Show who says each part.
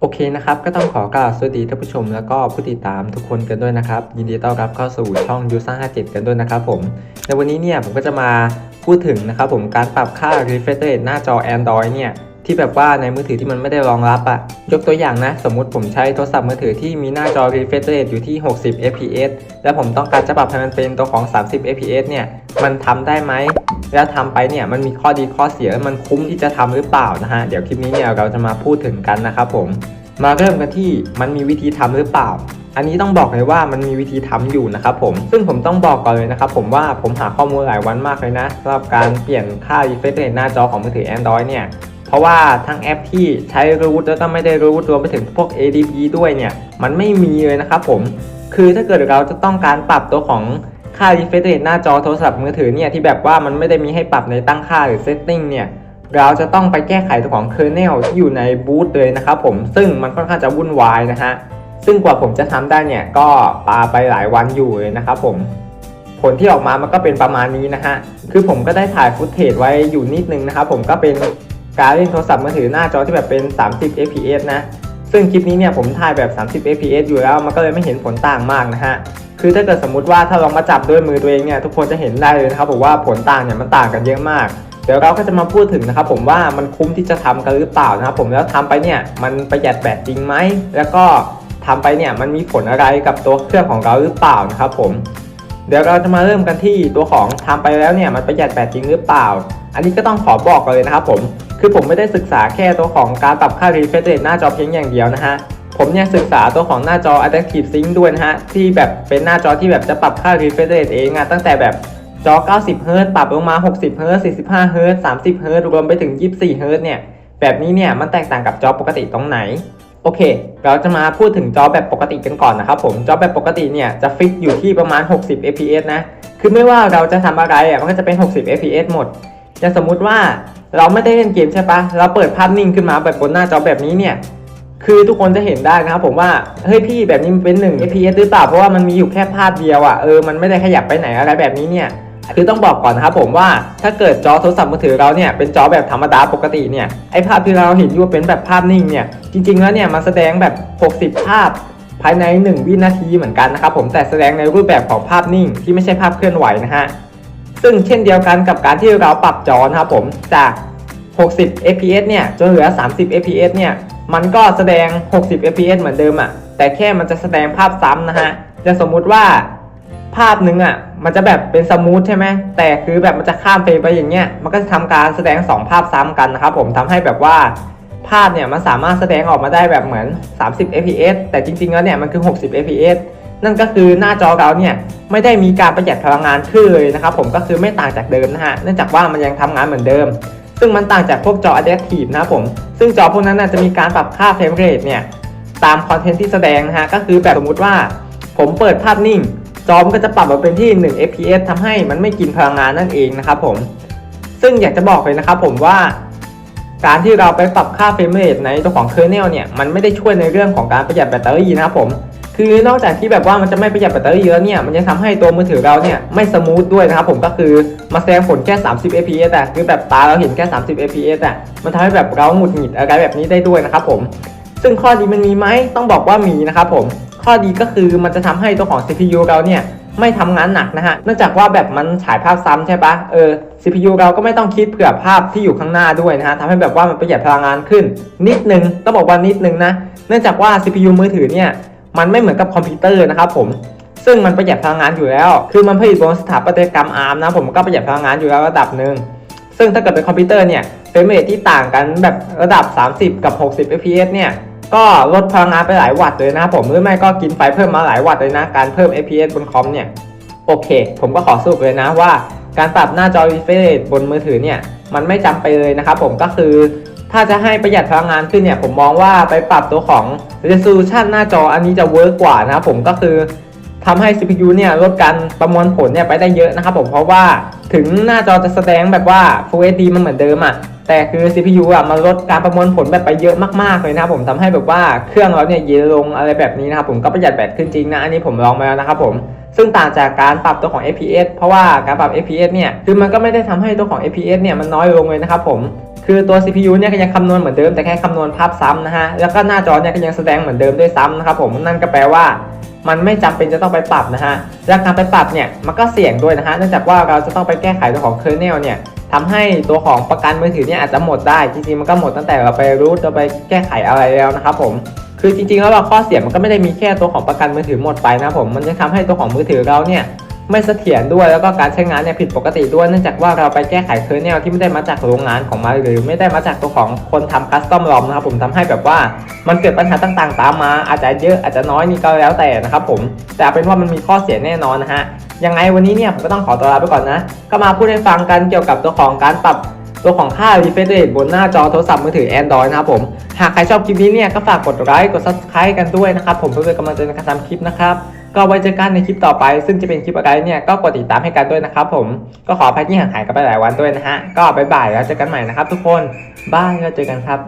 Speaker 1: โอเคนะครับ ก็ต้องขอกล่าวสวัสดีท่านผู้ชม แล้วก็ผู้ติดตามทุกคนกันด้วยนะครับ ยินดีต้อนรับเข้าสู่ช่องยูซ่า57 กันด้วยนะครับผม ในวันนี้เนี่ยผมก็จะมาพูดถึงนะครับผมการปรับค่า refresh rate หน้าจอ Android เนี่ยที่แบบว่าในมือถือที่มันไม่ได้รองรับอะยกตัวอย่างนะ สมมุติผมใช้โทรศัพท์มือถือที่มีหน้าจอ refresh rate อยู่ที่ 60 fps แล้วผมต้องการจะปรับให้มันเป็นตัวของ 30 fps เนี่ย มันทำได้ไหม แล้วทำไปเนี่ยมันมีข้อดีข้อเสียมันคุ้มที่จะทำหรือเปล่านะฮะเดี๋ยวคลิปนี้เนี่ยเราจะมาพูดถึงกันนะครับผมมาเริ่มกันที่มันมีวิธีทำหรือเปล่า อันนี้ต้องบอกเลยว่ามันมีวิธีทำอยู่นะครับผม ซึ่งผมต้องบอกก่อนเลยนะครับผมว่าผมหาข้อมูลหลายวันมากเลยนะสำหรับการเปลี่ยนค่า refresh rate หน้าจอของมือถือ Android เนี่ย เพราะว่าทั้งแอปที่ใช้รูทแล้วก็ไม่ได้รูทรวมไปถึงพวก ADP ด้วยเนี่ย มันไม่มีเลยนะครับผม คือถ้าเกิดเราจะต้องการปรับตัวของ ค่า refresh rate หน้าจอโทรศัพท์มือถือเนี่ยที่แบบว่ามันไม่ได้มีให้ปรับในตั้งค่าหรือ setting เนี่ยเราจะต้องไปแก้ไขตัวของ kernel ที่อยู่ในบูตเลยนะครับผมซึ่งมันค่อนข้างจะวุ่นวายนะฮะซึ่งกว่าผมจะทำได้เนี่ยก็ปาไปหลายวันอยู่เลยนะครับผมผลที่ออกมามันก็เป็นประมาณนี้นะฮะคือผมก็ได้ถ่ายฟุตเทจไว้อยู่นิดนึงนะครับผมก็เป็นการเล่นโทรศัพท์มือถือหน้าจอที่แบบเป็น 30 fps นะซึ่งคลิปนี้เนี่ยผมถ่ายแบบ 30 fps อยู่แล้วมันก็เลยไม่เห็นผลต่างมากนะฮะ คือถ้าเกิดสมมุติว่าถ้าลองมาจับด้วยมือตัวเองเนี่ยทุกคนจะเห็นได้เลยนะครับผมว่าผลต่างเนี่ยมันต่างกันเยอะมาก เดี๋ยวเราก็จะมาพูดถึงนะครับผมว่ามันคุ้มที่จะทำกันหรือเปล่านะครับผมแล้วทำไปเนี่ยมันประหยัดแบตจริงไหมแล้วก็ทำไปเนี่ยมันมีผลอะไรกับตัวเครื่องของเราหรือเปล่านะครับผมเดี๋ยวเราจะมาเริ่มกันที่ตัวของทำไปแล้วเนี่ยมันประหยัดแบตจริงหรือเปล่า อันนี้ก็ต้องขอบอกเลยนะครับผมคือผมไม่ได้ศึกษาแค่ตัวของการปรับค่า refresh rate หน้าจอเพียงอย่างเดียวนะฮะ ผมเนี่ยศึกษาตัวของหน้าจอ adaptive sync ด้วยนะฮะ ที่แบบเป็นหน้าจอที่แบบจะปรับค่า refresh rate เองอะตั้งแต่แบบจอ 90 Hz ปรับลงมา 60 Hz 45 Hz 30 Hz รวมไปถึง 24 Hz เนี่ย แบบนี้เนี่ยมันแตกต่างกับจอปกติตรงไหน โอเค เราจะมาพูดถึงจอแบบปกติกันก่อนนะครับผม จอแบบปกติเนี่ยจะฟิกอยู่ที่ประมาณ 60 fps นะ คือไม่ว่าเราจะทำอะไรอะมันก็จะเป็น 60 fps หมดอย่าสมมุติว่าเราไม่ได้เล่นเกมใช่ปะเราเปิดภาพนิ่งขึ้นมาแบบบนหน้าจอแบบนี้เนี่ย คือทุกคนจะเห็นได้นะครับผมว่าเฮ้ยพี่แบบนี้มันเป็น1 fps หรือเปล่าเพราะว่ามันมีอยู่แค่ภาพเดียวอะเออมันไม่ได้ขยับไปไหนอะไรแบบนี้เนี่ยคือต้องบอกก่อนนะครับผมว่าถ้าเกิดจอโทรศัพท์มือถือเราเนี่ยเป็นจอแบบธรรมดาปกติเนี่ยไอภาพที่เราเห็นอยู่เป็นแบบภาพนิ่งเนี่ยจริง ๆแล้วเนี่ยมันแสดงแบบ 60 ภาพภายใน 1 วินาทีเหมือนกันนะครับผมแต่แสดงในรูปแบบของภาพนิ่งที่ไม่ใช่ภาพเคลื่อนไหวนะฮะซึ่งเช่นเดียวกันกับการที่เราปรับจอนะครับผมจาก 60 fps เนี่ยจนเหลือ 30 fps เนี่ย มันก็แสดง 60 fps เหมือนเดิมอะ่ะ แต่แค่มันจะแสดงภาพซ้ำนะฮะ จะสมมุติว่าภาพหนึ่งอะ มันจะแบบเป็นสมูทใช่ไหม แต่คือแบบมันจะข้ามเฟรมไปอย่างเงี้ย มันก็จะทำการแสดง 2 ภาพซ้ำกันนะครับผมทำให้แบบว่าภาพเนี่ยมันสามารถแสดงออกมาได้แบบเหมือน 30 fps แต่จริงๆแล้วเนี่ยมันคือ 60 fps นั่นก็คือหน้าจอเราเนี่ยไม่ได้มีการประหยัดพลังงานขึ้นเลยนะครับผมก็คือไม่ต่างจากเดิมนะฮะเนื่องจากว่ามันยังทำงานเหมือนเดิม ซึ่งมันต่างจากพวกจอ adaptive นะครับผม ซึ่งจอพวกนั้นน่ะจะมีการปรับค่าเฟรมเรทเนี่ยตามคอนเทนต์ที่แสดงนะฮะ ก็คือแบบสมมติว่า ผมเปิดภาพนิ่ง จอมันก็จะปรับมาเป็นที่ 1 fps ทำให้มันไม่กินพลังงานนั่นเองนะครับผม ซึ่งอยากจะบอกเลยนะครับผมว่า การที่เราไปปรับค่าเฟรมเรทในตัวของเคอร์เนลเนี่ย มันไม่ได้ช่วยในเรื่องของการประหยัดแบตเตอรี่นะครับผม คือนอกจากที่แบบว่ามันจะไม่ประหยัดแบตเตอรี่แล้วเนี่ยมันยังทำให้ตัวมือถือเราเนี่ยไม่สมูทด้วยนะครับผมก็คือมาแสดงผลแค่ 30 fps แต่คือแบบตาเราเห็นแค่ 30 fps แต่มันทำให้แบบเราหงุดหงิดอะไรแบบนี้ได้ด้วยนะครับผมซึ่งข้อดีมันมีไหมต้องบอกว่ามีนะครับผมข้อดีก็คือมันจะทำให้ตัวของ CPU เราเนี่ยไม่ทำงานหนักนะฮะ เนื่องจากว่าแบบมันฉายภาพซ้ำใช่ปะเออ CPU เราก็ไม่ต้องคิดเผื่อภาพที่อยู่ข้างหน้าด้วยนะฮะทำให้แบบว่ามันประหยัดพลังงานขึ้น นิดนึงต้องบอกว่านิดนึงนะ เนื่องจากว่า CPU มือถือเนี่ย มันไม่เหมือนกับคอมพิวเตอร์นะครับผมซึ่งมันประหยัดพลังงานอยู่แล้ว คือมันผลิตบนสถาปัตยกรรม ARM นะผมก็ประหยัดพลังงานอยู่แล้วระดับหนึ่งซึ่งถ้าเกิดเป็นคอมพิวเตอร์เนี่ยเฟรมเรทที่ต่างกันแบบระดับ 30 กับ 60 fps เนี่ยก็ลดพลังงานไปหลายวัตต์เลยนะผมหรือไม่ก็กินไฟเพิ่มมาหลายวัตต์เลยนะ การเพิ่ม fps บนคอมเนี่ยโอเค ผมก็ขอสรุปเลยนะว่า การปรับหน้าจอ refresh บนมือถือเนี่ยมันไม่จำเป็นเลยนะครับผมก็คือ ถ้าจะให้ประหยัดพลังงานขึ้นเนี่ยผมมองว่าไปปรับตัวของ resolution หน้าจออันนี้จะเวิร์กกว่านะครับผมก็คือทำให้ CPU เนี่ยลดการประมวลผลเนี่ยไปได้เยอะนะครับผมเพราะว่าถึงหน้าจอจะแสดงแบบว่า Full HD มันเหมือนเดิมอะแต่คือ CPU อะมันลดการประมวลผลแบบไปเยอะมากๆเลยนะครับผมทำให้แบบว่าเครื่องเราเนี่ยเย็นลงอะไรแบบนี้นะครับผมก็ประหยัดแบตขึ้นจริงนะอันนี้ผมลองมาแล้วนะครับผมซึ่งต่างจากการปรับตัวของ FPS เพราะว่าการปรับ FPS เนี่ยคือมันก็ไม่ได้ทำให้ตัวของ FPS เนี่ยมันน้อยลงเลยนะครับผม คือตัว CPU เนี่ยก็ยังคำนวณเหมือนเดิมแต่แค่คำนวณภาพซ้ำนะฮะ แล้วก็หน้าจอเนี่ยก็ยังแสดงเหมือนเดิมด้วยซ้ำนะครับผมนั่นก็แปลว่า มันไม่จำเป็นจะต้องไปปรับนะฮะและการไปปรับเนี่ยมันก็เสี่ยงด้วยนะฮะเนื่องจากว่าเราจะต้องไปแก้ไขตัวของ kernel เนี่ยทำให้ตัวของประกันมือถือเนี่ยอาจจะหมดได้จริงๆมันก็หมดตั้งแต่เราไปรูทเราไปแก้ไขอะไรแล้วนะครับผมคือจริงๆแล้วเราข้อเสียมันก็ไม่ได้มีแค่ตัวของประกันมือถือหมดไปนะผมมันยังทำให้ตัวของมือถือเราเนี่ย ไม่เสถียรด้วยแล้วก็การใช้งานเนี่ยผิดปกติด้วยเนื่องจากว่าเราไปแก้ไขเคอร์เนลที่ไม่ได้มาจากโรงงานของมันหรือไม่ได้มาจากตัวของคนทำคัสตอมรอมนะครับผมทำให้แบบว่ามันเกิดปัญหาต่างๆ ตามมา อาจจะเยอะอาจจะน้อยนี่ก็แล้วแต่นะครับผมแต่เอาเป็นว่ามันมีข้อเสียแน่นอนนะฮะยังไงวันนี้เนี่ยผมก็ต้องขอตัวลาไปก่อนนะ ก็มาพูดให้ฟังกันเกี่ยวกับตัวของการปรับตัวของค่า refresh rate บนหน้าจอโทรศัพท์มือถือ Android นะครับผม หากใครชอบคลิปนี้เนี่ยก็ฝากกดไลค์กด subscribe กันด้วยนะครับผมเพื่อเป็นกำลังใจในการทำคลิปนะครับ ก็ไว้เจอกันในคลิปต่อไป ซึ่งจะเป็นคลิปอะไรเนี่ยก็กดติดตามให้กันด้วยนะครับผมก็ขออภัยที่ห่างหายกันไปหลายวันด้วยนะฮะก็บ๊ายบายแล้วเจอกันใหม่นะครับทุกคนบายแล้วเจอกันครับ